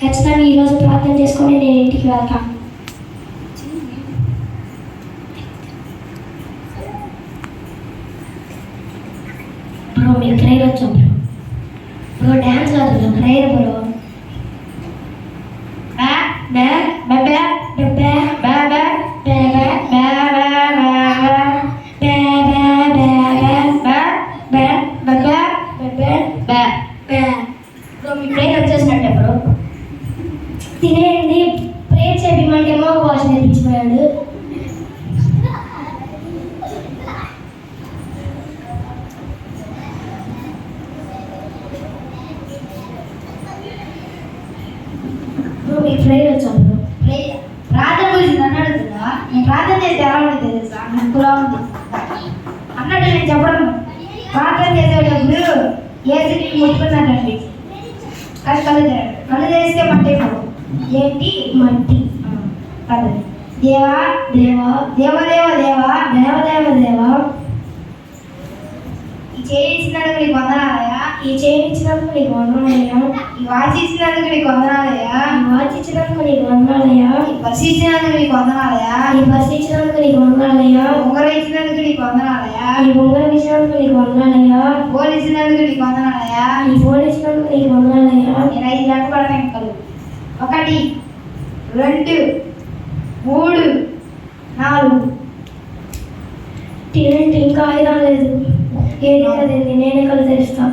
ఖచ్చితంగా ఈరోజు ప్రార్థన చేసుకొని నేను ఇంటికి వెళ్తాను. బ్రో మీరు ప్రేయర్ వచ్చాం బ్రో. బ్రో డ్యాన్స్ కాదు బ్రో ప్రేయర్ బ్రో నేను ఎలా ఉంది తెలుసా? నాకు ఉంది. అన్నట్టు నేను చెప్పడం ప్రార్థన చేసేటప్పుడు ఏసుని ముట్టుకున్నానండి అది కళ్ళు తెరడు కళ్ళు తెరిస్తే మట్టి ఏంటి? మట్టి. కళ్ళు దేవా దేవ దేవదేవ దేవ దేవదేవ దేవ ఈ చేయించినందుకు నీకు వందనాలయ్యా. ఈ చేయించినందుకు నీకు వందనాలయ్యా. ఈ వాచ్ ఇచ్చినందుకు నీకు వందనాలయ్యా. ఈ వాచ్ ఇచ్చినందుకు నీకు వందనాలయ్యా. ఇచ్చినందుకు నీకు వందనాలయ్యా. ఈ బస్ ఇచ్చినందుకు నీకు వందనాలయ్యా. ఉంగరం ఇచ్చినందుకు నీకు వందనాలయ్యా. ఈ ఉంగరం ఇచ్చినందుకు నీకు వందనాలయ్యా. గోల్ ఇచ్చినందుకు నీకు వందనాలయ్యా. ఈ ఫోన్ ఇచ్చినందుకు నీకు వందనాలయ్యా. నేను ఐదు గంటలు పడతాను కలు ఒకటి రెండు మూడు నాలుగు. తినంటే ఇంకా ఆయుధం లేదు ఏదైనా నేనే కళ్ళు తెరుస్తా.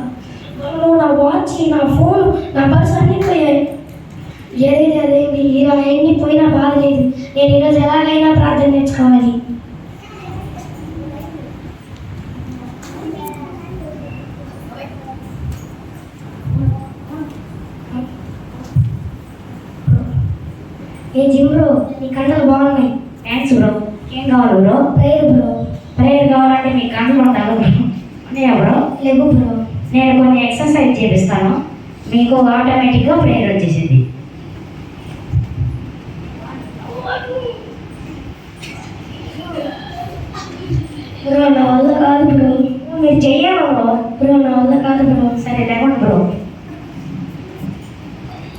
అమ్మో, నా వాచ్ నా ఫోన్ నా పర్స్ అన్నీ పోయాయి. ఏదైతే అదేంటి ఇలా ఎన్ని పోయినా బాధ లేదు నేను ఈరోజు ఎలాగైనా ప్రార్థన నేర్చుకోవాలి. ఏ జిమ్ బ్రో నీ కళ్ళలు బాగున్నాయి. థ్యాంక్స్ బ్రో ఏం కావాలి బ్రో ప్రేయర్ బ్రో. ప్రేయర్ కావాలంటే మీ కళ్ళు ఉండాలి బ్రో ఉన్నాయా బ్రో లేవు బ్రో నేను కొన్ని ఎక్సర్సైజ్ చేపిస్తాను. మీకు ఆటోమేటిక్గా ప్రేయర్ వచ్చేసింది. బ్రో నా వల్ల కాదు బ్రో. మీరు చెయ్యాలి బ్రో? బ్రో నా వల్ల కాదు బ్రో. సరే లేకుండా బ్రో.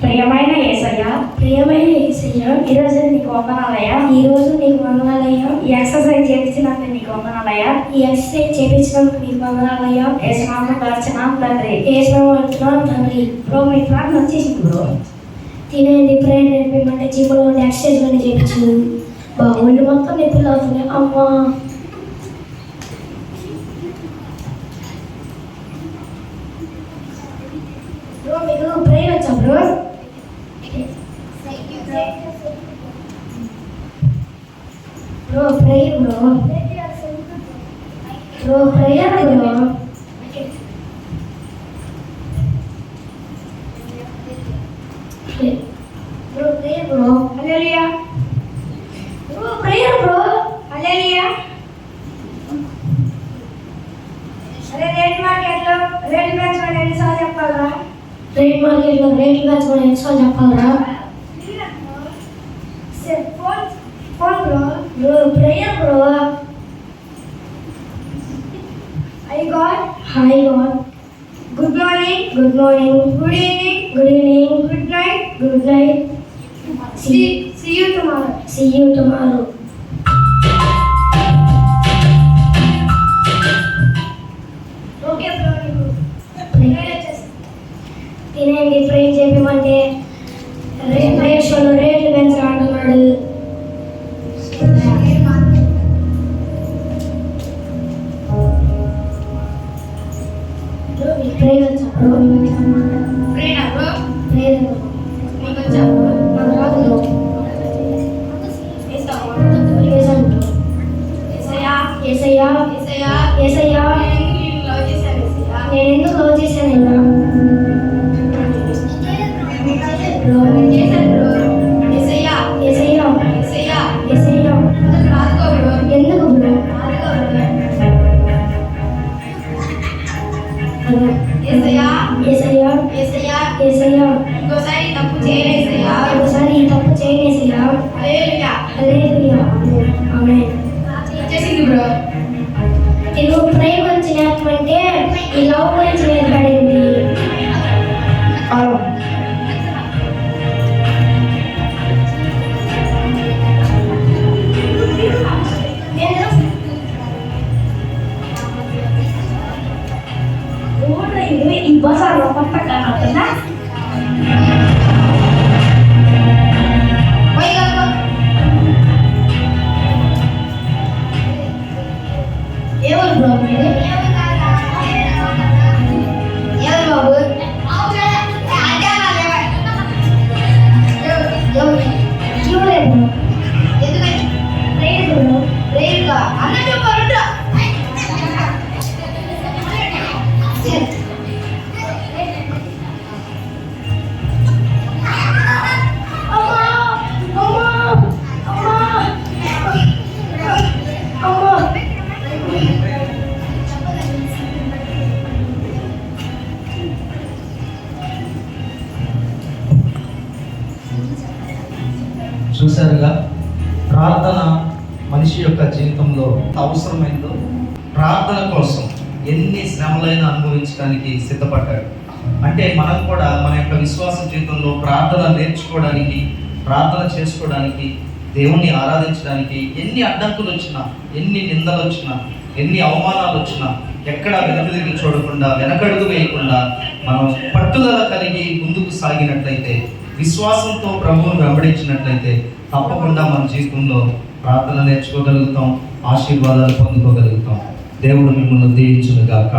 ప్రియమైన ఏసయ్యా ప్రియమైన ఏసయ్యా ఈరోజు నీకు వందనాలయ్యా. ఈ రోజు నీకు వందనాలయ్యా. ఈ ఎక్సర్సైజ్ చేపించినందుకు నీకు వందనాలయ్యా. ఈ ఎక్సర్సైజ్ చేపించినందుకు నీకు వందనాలయ్యా. ఏసునామం దర్శనం తండ్రి. ఏసునామం అంటున్నాను తండ్రి. బ్రో మీ ప్రార్థన వచ్చేసింది బ్రో. తినేది ప్రేయర్ నేర్పించమంటే జిమ్లో ఉండి ఎక్సర్సైజ్ కానీ చేయించింది బాగుండి మొత్తం నొప్పులు అవుతున్నాయి అమ్మా. మీకు ప్రేయర్ వచ్చా bro? Bro prayer bro. Bro prayer bro. Rate market rate ಬ್ಯಾಚ್ಗಳು exchange ಹಾಕೋದ್ರ ಫೋನ್ ಬ್ರೋ ಇವರು prayer bro I god hi god good morning good morning good evening good evening good night good night see see you tomorrow see you tomorrow తినేయండి fry చెప్పమంటే ration రేట్లు పెంచడం నేను ఎందుకు love చేశాను విధంగా ప్రార్థన మనిషి యొక్క జీవితంలో అవసరమైందో ప్రార్థన కోసం ఎన్ని శ్రమలైనా అనుభవించడానికి సిద్ధపడ్డాడు. అంటే మనం కూడా మన యొక్క విశ్వాస జీవితంలో ప్రార్థన నేర్చుకోవడానికి ప్రార్థన చేసుకోవడానికి దేవుణ్ణి ఆరాధించడానికి ఎన్ని అడ్డంకులు వచ్చినా ఎన్ని నిందలు వచ్చినా ఎన్ని అవమానాలు వచ్చినా ఎక్కడ వెనకదిరిగి చూడకుండా వెనకడుగు వేయకుండా మనం పట్టుదల కలిగి ముందుకు సాగినట్లయితే విశ్వాసంతో ప్రభువును వెంబడించినట్లయితే తప్పకుండా మన జీవితంలో ప్రార్థన నేర్చుకోగలుగుతాం ఆశీర్వాదాలు పొందుకోగలుగుతాం. దేవుడు మిమ్మల్ని దీవించును గాక